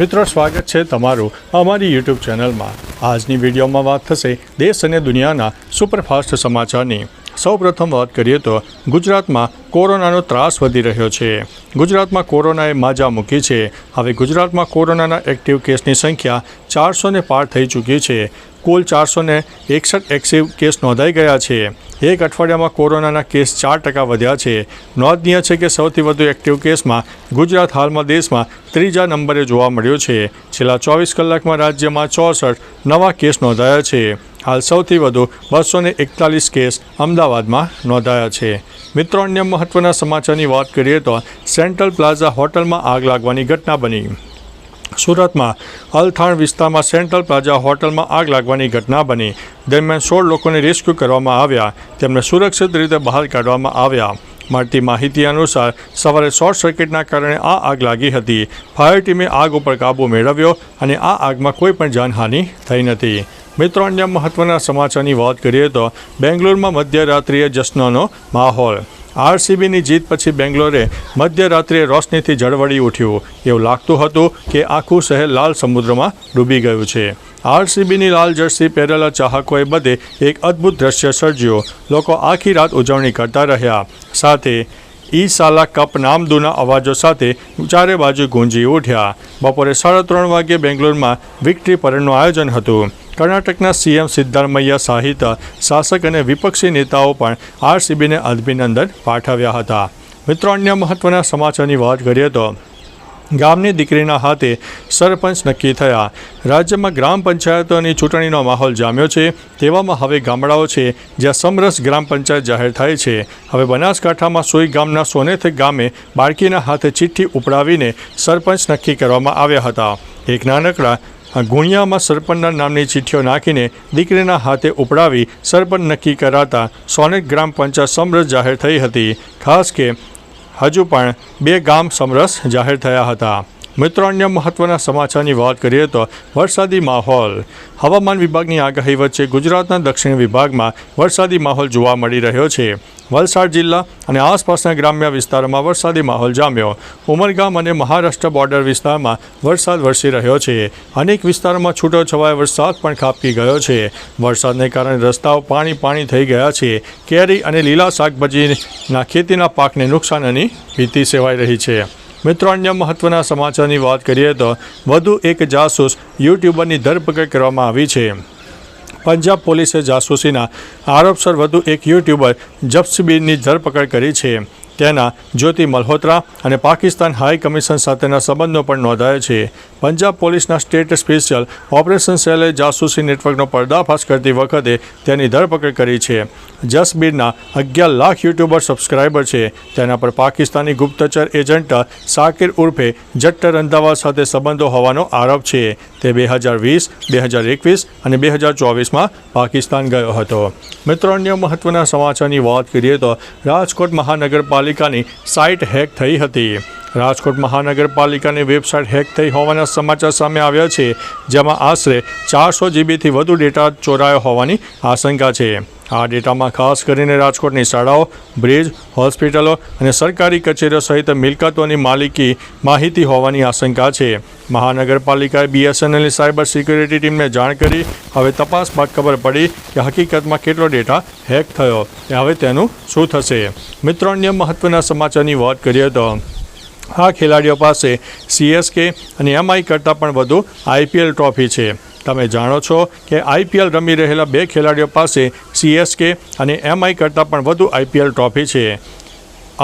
મિત્રો, સ્વાગત છે તમારું અમારી યુટ્યુબ ચેનલમાં. આજની વિડીયોમાં વાત થશે દેશ અને દુનિયાના સુપરફાસ્ટ સમાચારની. સૌપ્રથમ વાત કરીએ તો ગુજરાતમાં કોરોનાનો ત્રાસ વધી રહ્યો છે. ગુજરાતમાં કોરોનાએ માજા મૂકી છે. હવે ગુજરાતમાં કોરોનાના એક્ટિવ કેસની સંખ્યા ચારસોને પાર થઈ ચૂકી છે. કુલ ચારસો ને એકસઠ એક્ટિવ કેસ નોંધાઈ ગયા છે. એક અઠવાડિયામાં કોરોનાના કેસ ચાર ટકા વધ્યા છે. નોંધનીય છે કે સૌથી વધુ એક્ટિવ કેસમાં ગુજરાત હાલમાં દેશમાં ત્રીજા નંબરે જોવા મળ્યો છે. છેલ્લા ચોવીસ કલાકમાં રાજ્યમાં ચોસઠ નવા કેસ નોંધાયા છે. હાલ સૌથી વધુ બસો એકતાલીસ કેસ અમદાવાદમાં નોંધાયા છે. મિત્રો, અન્ય મહત્વના સમાચારની વાત કરીએ તો સેન્ટ્રલ પ્લાઝા હોટલમાં આગ લાગવાની ઘટના બની. સુરતમાં અલથાણ વિસ્તારમાં સેન્ટ્રલ પ્લાઝા હોટલમાં આગ લાગવાની ઘટના બની. દરમિયાન સોળ લોકોને રેસ્ક્યુ કરવામાં આવ્યા. તેમને સુરક્ષિત રીતે બહાર કાઢવામાં આવ્યા. મળતી માહિતી અનુસાર, સવારે શોર્ટ સર્કિટના કારણે આ આગ લાગી હતી. ફાયર ટીમે આગ ઉપર કાબૂ મેળવ્યો અને આ આગમાં કોઈ પણ જાનહાનિ થઈ નથી. મિત્રો, અન્ય મહત્વના સમાચારની વાત કરીએ તો બેંગ્લોરમાં મધ્યરાત્રિએ જશ્નનો માહોલ. આરસીબીની જીત પછી બેંગ્લોરે મધ્યરાત્રિએ રોશનીથી જળવળી ઉઠ્યું. એવું લાગતું હતું કે આખું શહેર લાલ સમુદ્રમાં ડૂબી ગયું છે. આરસીબીની લાલ જર્સી પહેરેલા ચાહકોએ બધે એક અદ્ભુત દ્રશ્ય સર્જ્યું. લોકો આખી રાત ઉજવણી કરતા રહ્યા. સાથે ઈ સાલા કપ નામદુના અવાજો સાથે ચારે બાજુ ગુંજી ઉઠ્યા. બપોરે સાડા ત્રણ વાગ્યે બેંગ્લોરમાં વિક્ટરી પરેડનું આયોજન હતું. કર્ણાટકના સીએમ સિદ્ધારમૈયા સહિત શાસક અને વિપક્ષી નેતાઓ પણ આરસીબીને અભિનંદન પાઠવ્યા હતા. મિત્રો, અન્ય મહત્વના સમાચારની વાત કરીએ તો ગામની દીકરીના હાથે સરપંચ નક્કી થયા. રાજ્યમાં ગ્રામ પંચાયતોની ચૂંટણીનો માહોલ જામ્યો છે. તેવામાં હવે ગામડાઓ છે જ્યાં સમરસ ગ્રામ પંચાયત જાહેર થાય છે. હવે બનાસકાંઠામાં સોઈ ગામના સોનેથ ગામે બાળકીના હાથે ચિઠ્ઠી ઉપડાવીને સરપંચ નક્કી કરવામાં આવ્યા હતા. એક નાનકડા ગુણિયામાં સરપંચના નામની ચિઠ્ઠીઓ નાખીને દીકરીના હાથે ઉપડાવી સરપંચ નક્કી કરાતા સોનેટ ગ્રામ પંચાયત સમરસ જાહેર થઈ હતી. ખાસ કે હજુ પણ બે ગામ સમરસ જાહેર થયા હતા. મિત્રો, અન્ય મહત્વના સમાચારની વાત કરીએ તો વરસાદી માહોલ. હવામાન વિભાગની આગાહી વચ્ચે ગુજરાતના દક્ષિણ વિભાગમાં વરસાદી માહોલ જોવા મળી રહ્યો છે. વલસાડ જિલ્લા અને આસપાસના ગ્રામ્ય વિસ્તારોમાં વરસાદી માહોલ જામ્યો. ઉમરગામ અને મહારાષ્ટ્ર બોર્ડર વિસ્તારમાં વરસાદ વરસી રહ્યો છે. અનેક વિસ્તારોમાં છૂટો છવાયો વરસાદ પણ ખાબકી ગયો છે. વરસાદને કારણે રસ્તાઓ પાણી પાણી થઈ ગયા છે. કેરી અને લીલા શાકભાજીના ખેતીના પાકને નુકસાનની ભીતિ સેવાઈ રહી છે. મિત્રો, અન્ય મહત્વના સમાચારની વાત કરીએ તો વધુ એક જાસૂસ યુટ્યુબરની ધરપકડ કરવામાં આવી છે. પંજાબ પોલીસે જાસૂસીના આરોપસર વધુ એક યુટ્યુબર જપ્સબીરની ધરપકડ કરી છે. તેના જ્યોતિ મલ્હોત્રા અને પાકિસ્તાન હાઈ કમિશન સાથેના સંબંધો પણ નોંધાયા છે. પંજાબ પોલીસના સ્ટેટ સ્પેશિયલ ઓપરેશન સેલે જાસૂસી નેટવર્કનો પર્દાફાશ કરતી વખતે તેની ધરપકડ કરી છે. જસબીરના અગિયાર લાખ યુટ્યુબર સબસ્ક્રાઈબર છે. તેના પર પાકિસ્તાની ગુપ્તચર એજન્ટ સાકિર ઉર્ફે જટ્ટર અંદાવાદ સાથે સંબંધો હોવાનો આરોપ છે. તે બે હજાર વીસ, બે હજાર એકવીસ અને બે હજાર ચોવીસમાં પાકિસ્તાન ગયો હતો. મિત્રો, અન્ય મહત્વના સમાચારની વાત કરીએ તો રાજકોટ મહાનગરપાલિકાની સાઇટ હેક થઈ હતી. રાજકોટ મહાનગરપાલિકાની વેબસાઇટ હેક થઈ હોવાના સમાચાર સામે આવ્યા છે, જેમાં આશરે ચારસો જીબીથી વધુ ડેટા ચોરાયો હોવાની આશંકા છે. આ ડેટામાં ખાસ કરીને રાજકોટની શાળાઓ, બ્રિજ, હોસ્પિટલો અને સરકારી કચેરીઓ સહિત મિલકતોની માલિકી માહિતી હોવાની આશંકા છે. મહાનગરપાલિકાએ બીએસએનએલની સાયબર સિક્યુરિટી ટીમને જાણ કરી. હવે તપાસ બાદ ખબર પડી કે હકીકતમાં કેટલો ડેટા હેક થયો હવે તેનું શું થશે. મિત્રો, અન્ય મહત્વના સમાચારની વાત કરીએ તો આ ખેલાડીઓ પાસે સીએસકે અને એમઆઈ કરતાં પણ વધુ આઈપીએલ ટ્રોફી છે. તમે જાણો છો કે આઈપીએલ રમી રહેલા બે ખેલાડીઓ પાસે સીએસકે અને એમઆઈ કરતાં પણ વધુ આઈપીએલ ટ્રોફી છે.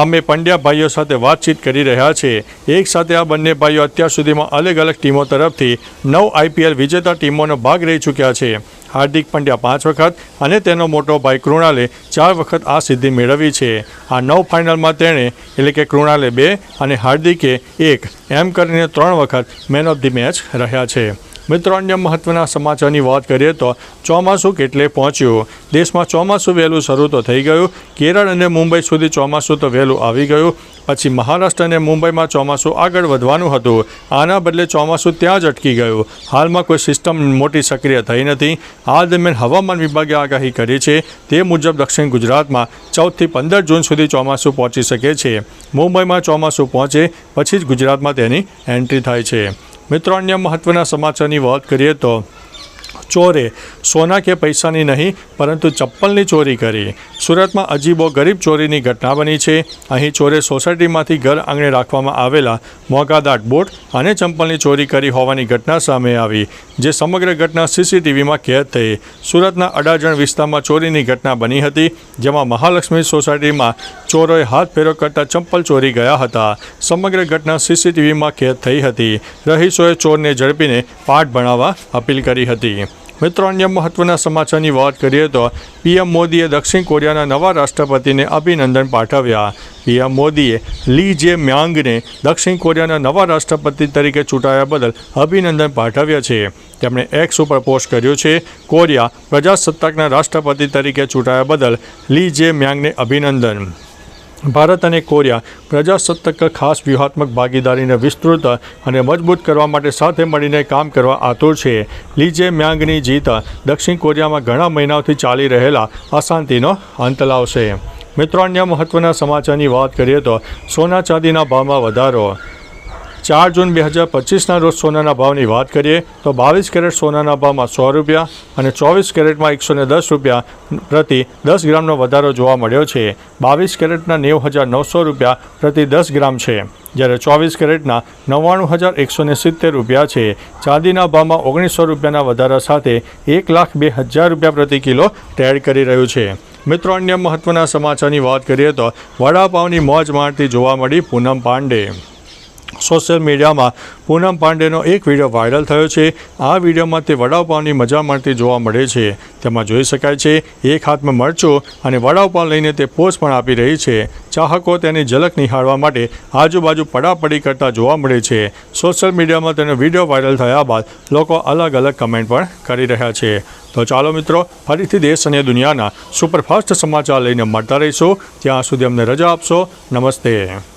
અમે પંડ્યા ભાઈઓ સાથે વાતચીત કરી રહ્યા છે. એક સાથે આ બંને ભાઈઓ અત્યાર સુધીમાં અલગ અલગ ટીમો તરફથી નવ આઈપીએલ વિજેતા ટીમોનો ભાગ રહી ચૂક્યા છે. હાર્દિક પંડ્યા પાંચ વખત અને તેનો મોટો ભાઈ કૃણાલે ચાર વખત આ સિદ્ધિ મેળવી છે. આ નવ ફાઇનલમાં તેણે, એટલે કે કૃણાલે બે અને હાર્દિકે એક, એમ કરીને ત્રણ વખત મેન ઓફ ધી મેચ રહ્યા છે. મિત્રો, અન્ય મહત્વના સમાચારની વાત કરીએ તો ચોમાસું કેટલે પહોંચ્યું? દેશમાં ચોમાસું વહેલું શરૂ તો થઈ ગયું. કેરળ અને મુંબઈ સુધી ચોમાસું તો વહેલું આવી ગયું. પછી મહારાષ્ટ્ર અને મુંબઈમાં ચોમાસું આગળ વધવાનું હતું. આના બદલે ચોમાસું ત્યાં જ અટકી ગયું. હાલમાં કોઈ સિસ્ટમ મોટી સક્રિય થઈ નથી. આ દરમિયાન હવામાન વિભાગે આગાહી કરી છે. તે મુજબ દક્ષિણ ગુજરાતમાં ચૌદથી પંદર જૂન સુધી ચોમાસું પહોંચી શકે છે. મુંબઈમાં ચોમાસું પહોંચે, પછી જ ગુજરાતમાં તેની એન્ટ્રી થાય છે. મિત્રો અન્ય મહત્ત્વના સમાચારની વાત કરીએ તો ચોરે, સોના કે પૈસાની નહીં, પરંતુ ચપ્પલની ચોરી કરી. સુરતમાં અજીબો ગરીબ ચોરીની ઘટના બની છે. અહીં ચોરે સોસાયટીમાંથી ઘર આંગણે રાખવામાં આવેલા મોંઘાદાટ બોટ અને ચંપલની ચોરી કરી હોવાની ઘટના સામે આવી, જે સમગ્ર ઘટના સીસીટીવીમાં કેદ થઈ. સુરતના અડાજણ વિસ્તારમાં ચોરીની ઘટના બની હતી, જેમાં મહાલક્ષ્મી સોસાયટીમાં ચોરોએ હાથ ફેરો કરતા ચંપલ ચોરી ગયા હતા. સમગ્ર ઘટના સીસીટીવીમાં કેદ થઈ હતી. રહીશોએ ચોરને ઝડપીને પાઠ ભણાવવા અપીલ કરી હતી. મિત્રો, અન્ય મહત્વના સમાચારની વાત કરીએ તો પીએમ મોદીએ દક્ષિણ કોરિયાના નવા રાષ્ટ્રપતિને અભિનંદન પાઠવ્યા. પીએમ મોદીએ લી જે મ્યાંગને દક્ષિણ કોરિયાના નવા રાષ્ટ્રપતિ તરીકે ચૂંટાયા બદલ અભિનંદન પાઠવ્યા છે. તેમણે એક્સ ઉપર પોસ્ટ કર્યું છે, કોરિયા પ્રજાસત્તાકના રાષ્ટ્રપતિ તરીકે ચૂંટાયા બદલ લી જે મ્યાંગને અભિનંદન. ભારત અને કોરિયા પ્રજાસત્તાક ખાસ વ્યૂહાત્મક ભાગીદારીને વિસ્તૃત અને મજબૂત કરવા માટે સાથે મળીને કામ કરવા આતુર છે. લીજે મ્યાંગની જીત દક્ષિણ કોરિયામાં ઘણા મહિનાઓથી ચાલી રહેલા અશાંતિનો અંત લાવશે. મિત્રો, અન્ય મહત્ત્વના સમાચારની વાત કરીએ તો સોના ચાંદીના ભાવમાં વધારો. ચાર જૂન બે હજાર પચીસના રોજ સોનાના ભાવની વાત કરીએ, તો બાવીસ કેરેટ સોનાના ભાવમાં સો રૂપિયા અને ચોવીસ કેરેટમાં એકસો ને દસ રૂપિયા પ્રતિ દસ ગ્રામનો વધારો જોવા મળ્યો છે. બાવીસ કેરેટના નેવું હજાર નવસો રૂપિયા પ્રતિ દસ ગ્રામ છે. જ્યારે ચોવીસ કેરેટના નવ્વાણું હજાર એકસો ને સિત્તેર રૂપિયા છે. ચાંદીના ભાવમાં ઓગણીસો રૂપિયાના વધારા સાથે એક લાખ બે હજાર રૂપિયા પ્રતિ કિલો ટ્રેડ કરી રહ્યું છે. મિત્રો, અન્ય મહત્ત્વના સમાચારની વાત કરીએ તો વડાપાવની મોજ માણતી જોવા મળી પૂનમ પાંડે. સોશિયલ મીડિયામાં પૂનમ પાંડેનો એક વીડિયો વાયરલ થયો છે. આ વિડીયોમાં તે વડાપાવની મજા માણતી જોવા મળે છે. તેમાં જોઈ શકાય છે, એક હાથમાં મરચું અને વડાપાવ લઈને તે પોઝ પણ આપી રહી છે. ચાહકો તેની ઝલક નિહાળવા માટે આજુબાજુ પડાપડી કરતા જોવા મળે છે. સોશિયલ મીડિયામાં તેનો વીડિયો વાયરલ થયા બાદ લોકો અલગ અલગ કમેન્ટ પણ કરી રહ્યા છે. તો ચાલો મિત્રો, ફરીથી દેશ અને દુનિયાના સુપરફાસ્ટ સમાચાર લઈને મળતા રહીશું. ત્યાં સુધી અમને રજા આપશો. નમસ્તે.